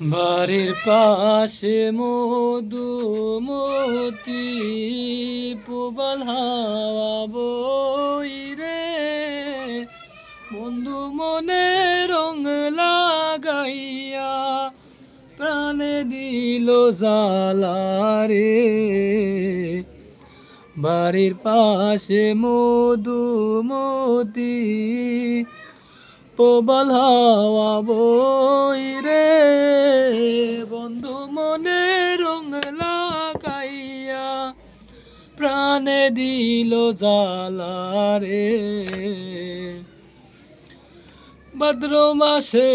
বাড়ির পাশে মধুমতি পুবাল হাওয়া বই রে। বন্ধু মনে রং লাগাইয়া প্রাণে দিল জালা রে। বাড়ির পাশে মধুমতি প্রবল হাওয়া রে। বন্ধু মনে রং লাগাইয়া প্রাণে দিল জালা রে। ভদ্র মাসে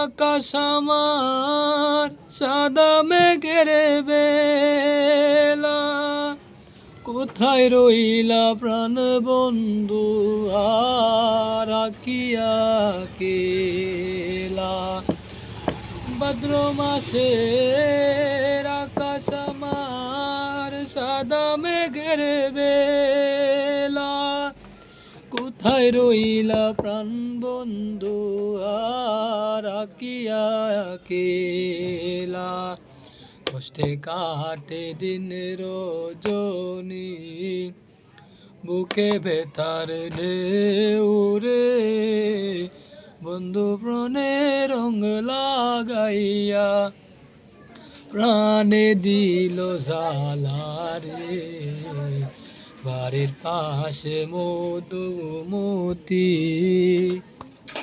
আকাশ আমার সাদা মেঘের বেলা কোথায় রইলা প্রাণ বন্ধু? আকিয়া কেলা? ভদ্র মাসে আকাশ আমার সাদা মেঘের বেলা। কোথায় রইলা প্রাণ বন্ধু? আকিয়া কেলা? কষ্টে কাটে দিন রজনী। বুকে বেতার ঢেউরে বন্ধু প্রণে রং লাগাইয়া প্রাণে দিল জালারে বাড়ির পাশে মধুমতি